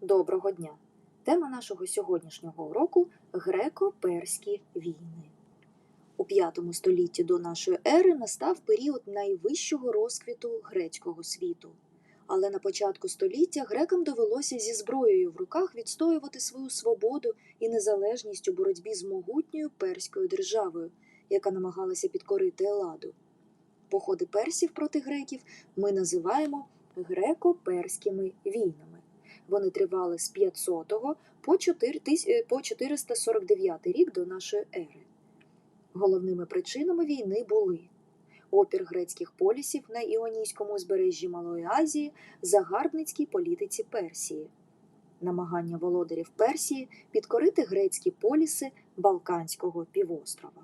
Доброго дня! Тема нашого сьогоднішнього уроку греко-перські війни. У V столітті до нашої ери настав період найвищого розквіту грецького світу. Але на початку століття грекам довелося зі зброєю в руках відстоювати свою свободу і незалежність у боротьбі з могутньою перською державою, яка намагалася підкорити Еладу. Походи персів проти греків ми називаємо греко-перськими війнами. Вони тривали з 500 по 4 тис- е, по 449 рік до нашої ери. Головними причинами війни були опір грецьких полісів на Іонійському узбережжі Малої Азії загарбницькій політиці Персії, намагання володарів Персії підкорити грецькі поліси Балканського півострова.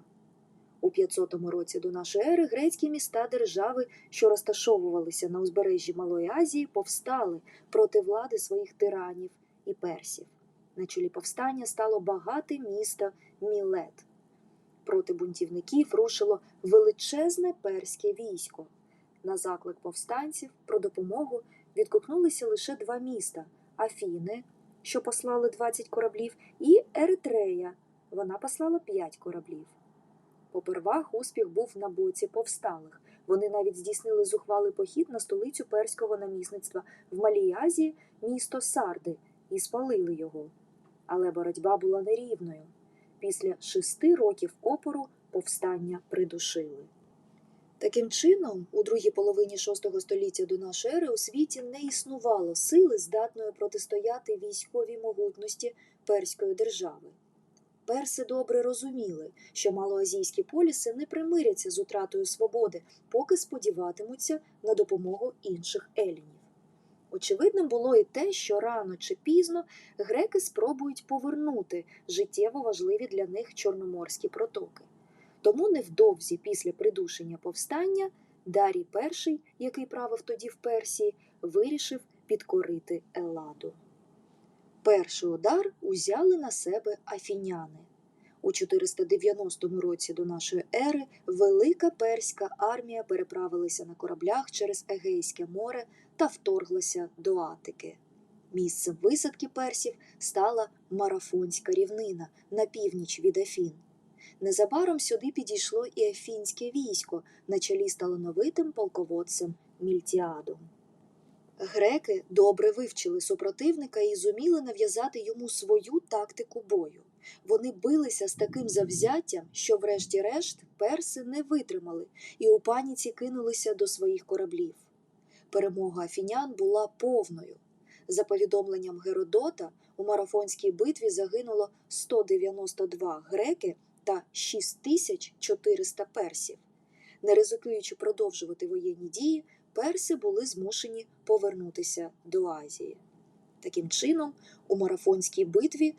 У 500 році до нашої ери грецькі міста держави, що розташовувалися на узбережжі Малої Азії, повстали проти влади своїх тиранів і персів. На чолі повстання стало багате місто Мілет. Проти бунтівників рушило величезне перське військо. На заклик повстанців про допомогу відгукнулися лише два міста Афіни, що послали 20 кораблів, і Еритрея. Вона послала 5 кораблів. Попервах успіх був на боці повсталих. Вони навіть здійснили зухвалий похід на столицю перського намісництва в Малій Азії, місто Сарди, і спалили його. Але боротьба була нерівною. Після шести років опору повстання придушили. Таким чином, у другій половині VI століття до нашої ери у світі не існувало сили, здатної протистояти військовій могутності перської держави. Перси добре розуміли, що малоазійські поліси не примиряться з утратою свободи, поки сподіватимуться на допомогу інших елінів. Очевидним було і те, що рано чи пізно греки спробують повернути життєво важливі для них чорноморські протоки. Тому невдовзі після придушення повстання Дарій І, який правив тоді в Персії, вирішив підкорити Еладу. Перший удар узяли на себе афіняни. У 490 році до нашої ери велика перська армія переправилася на кораблях через Егейське море та вторглася до Атики. Місцем висадки персів стала Марафонська рівнина на північ від Афін. Незабаром сюди підійшло і афінське військо на чолі з талановитим полководцем Мільтіадом. Греки добре вивчили супротивника і зуміли нав'язати йому свою тактику бою. Вони билися з таким завзяттям, що, врешті-решт, перси не витримали і у паніці кинулися до своїх кораблів. Перемога афінян була повною. За повідомленням Геродота, у марафонській битві загинуло 192 греки та 6400 персів. Не ризикуючи продовжувати воєнні дії, перси були змушені повернутися до Азії. Таким чином, у марафонській битві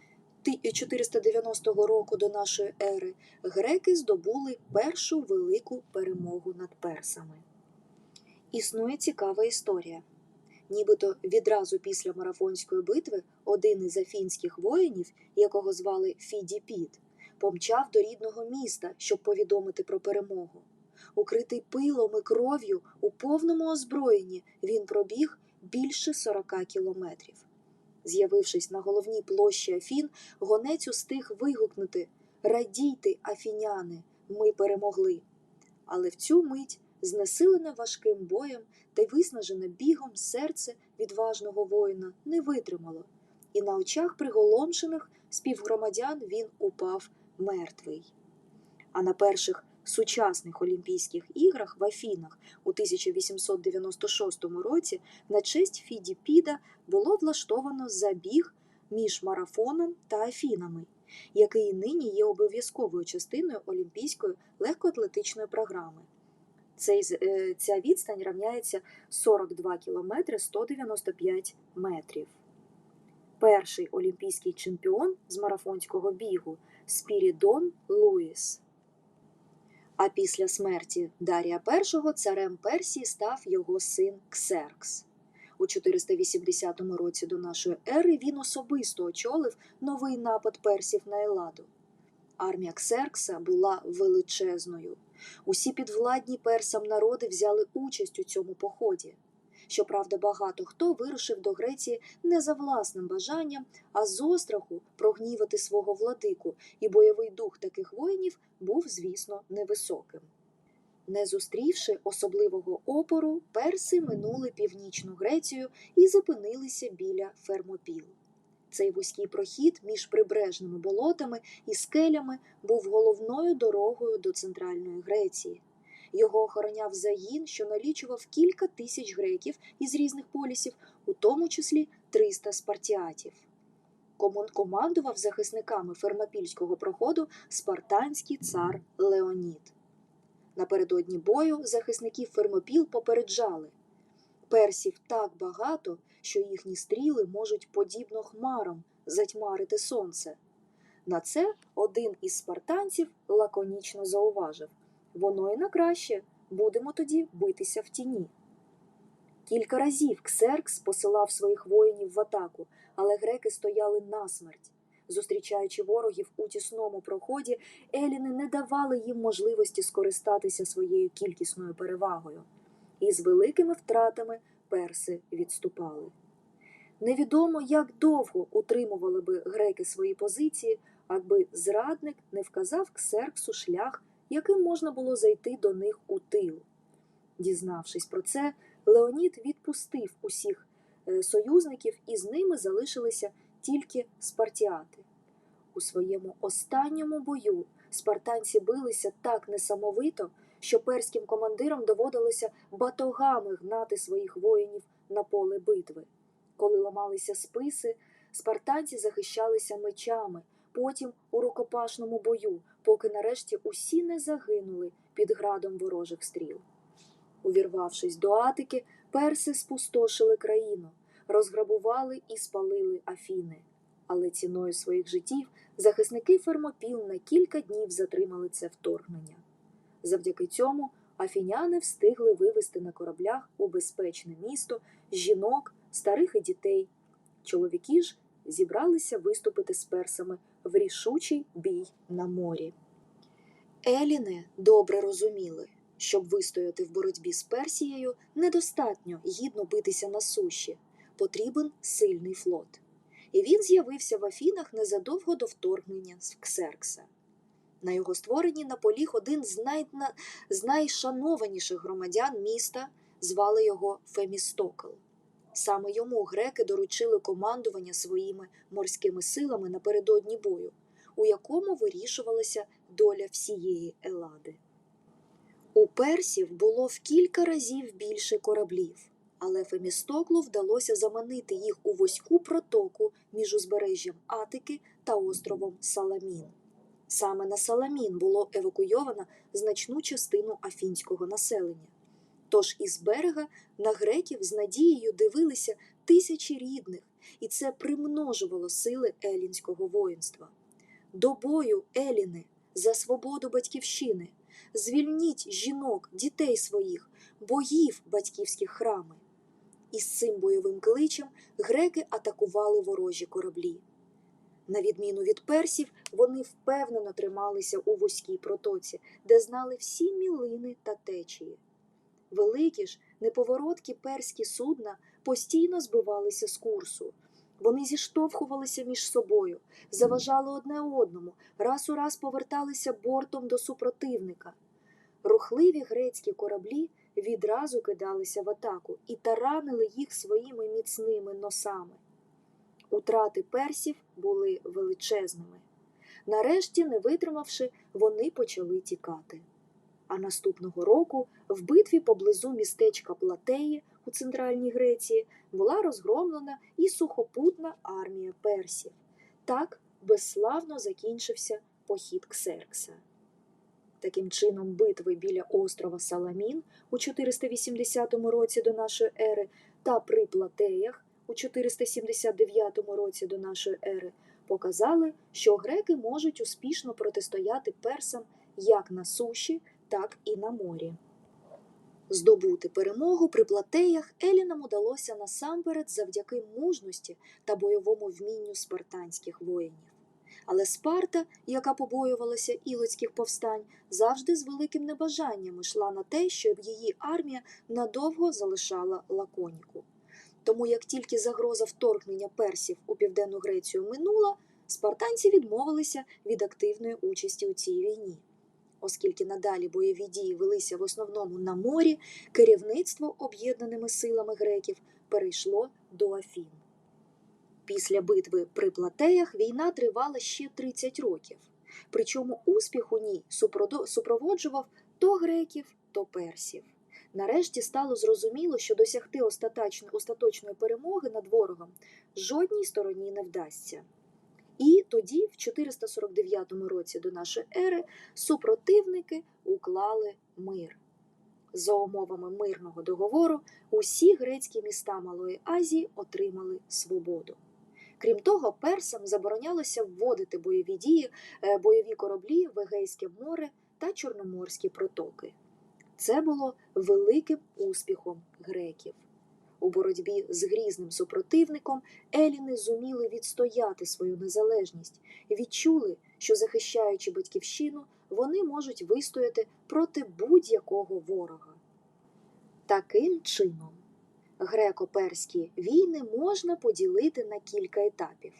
490 року до нашої ери греки здобули першу велику перемогу над персами. Існує цікава історія. Нібито відразу після марафонської битви один із афінських воїнів, якого звали Фідіпід, помчав до рідного міста, щоб повідомити про перемогу. Укритий пилом і кров'ю у повному озброєнні, він пробіг більше 40 кілометрів. З'явившись на головній площі Афін, гонець устиг вигукнути Радійте, афіняни, ми перемогли. Але в цю мить, знесилене важким боєм та виснажене бігом серце відважного воїна не витримало, і на очах приголомшених співгромадян він упав мертвий. А на перших сучасних Олімпійських іграх в Афінах у 1896 році на честь Фідіпіда було влаштовано забіг між марафоном та Афінами, який нині є обов'язковою частиною Олімпійської легкоатлетичної програми. Цей, е, ця відстань рівняється 42 кілометри 195 метрів. Перший олімпійський чемпіон з марафонського бігу Спірідон Луїс. А після смерті Дарія І царем Персії став його син Ксеркс. У 480 році до нашої ери він особисто очолив новий напад персів на Еладу. Армія Ксеркса була величезною. Усі підвладні персам народи взяли участь у цьому поході. Щоправда, багато хто вирушив до Греції не за власним бажанням, а з остраху прогнівати свого владику, і бойовий дух таких воїнів був, звісно, невисоким. Не зустрівши особливого опору, перси минули північну Грецію і зупинилися біля Фермопіл. Цей вузький прохід між прибережними болотами і скелями був головною дорогою до центральної Греції. Його охороняв загін, що налічував кілька тисяч греків із різних полісів, у тому числі 300 спартіатів. Комон- Командував захисниками фермопільського проходу спартанський цар Леонід. Напередодні бою захисників Фермопіл попереджали персів так багато, що їхні стріли можуть подібно хмарам затьмарити сонце. На це один із спартанців лаконічно зауважив воно і на краще, будемо тоді битися в тіні. Кілька разів Ксеркс посилав своїх воїнів в атаку, але греки стояли насмерть. Зустрічаючи ворогів у тісному проході, еліни не давали їм можливості скористатися своєю кількісною перевагою, і з великими втратами перси відступали. Невідомо, як довго утримували би греки свої позиції, якби зрадник не вказав Ксерксу шлях, яким можна було зайти до них у тил. Дізнавшись про це, Леонід відпустив усіх е, союзників, і з ними залишилися тільки спартіати. У своєму останньому бою спартанці билися так несамовито, що перським командирам доводилося батогами гнати своїх воїнів на поле битви. Коли ламалися списи, спартанці захищалися мечами, потім у рукопашному бою, поки нарешті усі не загинули під градом ворожих стріл. Увірвавшись до Атики, перси спустошили країну, розграбували і спалили Афіни. Але ціною своїх життів захисники Фермопіл на кілька днів затримали це вторгнення. Завдяки цьому афіняни встигли вивезти на кораблях у безпечне місто жінок, старих і дітей. Чоловіки ж зібралися виступити з персами в рішучий бій на морі. Еліни добре розуміли, щоб вистояти в боротьбі з Персією, недостатньо гідно битися на суші, потрібен сильний флот. І він з'явився в Афінах незадовго до вторгнення з Ксеркса. На його створенні наполіг один з, найна... з найшанованіших громадян міста, звали його Фемістокл. Саме йому греки доручили командування своїми морськими силами напередодні бою, у якому вирішувалася доля всієї Елади. У персів було в кілька разів більше кораблів, але Фемістоклу вдалося заманити їх у вузьку протоку між узбережжям Атики та островом Саламін. Саме на Саламін було евакуйовано значну частину афінського населення. Тож із берега на греків з надією дивилися тисячі рідних, і це примножувало сили елінського воїнства. До бою, Еліни, за свободу батьківщини, звільніть жінок, дітей своїх, боїв батьківських храми. І з цим бойовим кличем греки атакували ворожі кораблі. На відміну від персів, вони впевнено трималися у вузькій протоці, де знали всі мілини та течії. Великі ж, неповороткі перські судна постійно збивалися з курсу. Вони зіштовхувалися між собою, заважали одне одному, раз у раз поверталися бортом до супротивника. Рухливі грецькі кораблі відразу кидалися в атаку і таранили їх своїми міцними носами. Утрати персів були величезними. Нарешті, не витримавши, вони почали тікати. А наступного року в битві поблизу містечка Платеї у центральній Греції була розгромлена і сухопутна армія персів. Так безславно закінчився похід Ксеркса. Таким чином, битви біля острова Саламін у 480 році до нашої ери та при Платеях у 479 році до нашої ери показали, що греки можуть успішно протистояти персам як на суші, так і на морі. Здобути перемогу при платеях Елінам удалося насамперед завдяки мужності та бойовому вмінню спартанських воїнів. Але Спарта, яка побоювалася ілоцьких повстань, завжди з великим небажанням йшла на те, щоб її армія надовго залишала лаконіку. Тому як тільки загроза вторгнення персів у південну Грецію минула, спартанці відмовилися від активної участі у цій війні. Оскільки надалі бойові дії велися в основному на морі, керівництво об'єднаними силами греків перейшло до Афін. Після битви при Платеях війна тривала ще 30 років, причому успіх у ній супроводжував то греків, то персів. Нарешті стало зрозуміло, що досягти остаточної перемоги над ворогом жодній стороні не вдасться. І тоді, в 449 році до нашої ери, супротивники уклали мир. За умовами мирного договору, усі грецькі міста Малої Азії отримали свободу. Крім того, персам заборонялося вводити бойові дії, е, бойові кораблі в Егейське море та Чорноморські протоки. Це було великим успіхом греків. У боротьбі з грізним супротивником еліни зуміли відстояти свою незалежність відчули, що захищаючи батьківщину, вони можуть вистояти проти будь-якого ворога. Таким чином, греко-перські війни можна поділити на кілька етапів.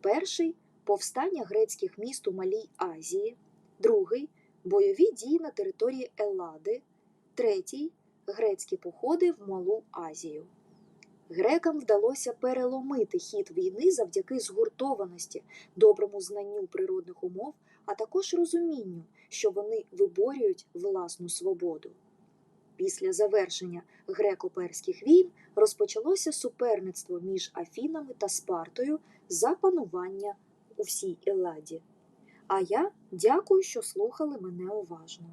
Перший повстання грецьких міст у Малій Азії, другий бойові дії на території Еллади, третій грецькі походи в Малу Азію. Грекам вдалося переломити хід війни завдяки згуртованості, доброму знанню природних умов, а також розумінню, що вони виборюють власну свободу. Після завершення греко-перських війн розпочалося суперництво між Афінами та Спартою за панування у всій Елладі. А я дякую, що слухали мене уважно.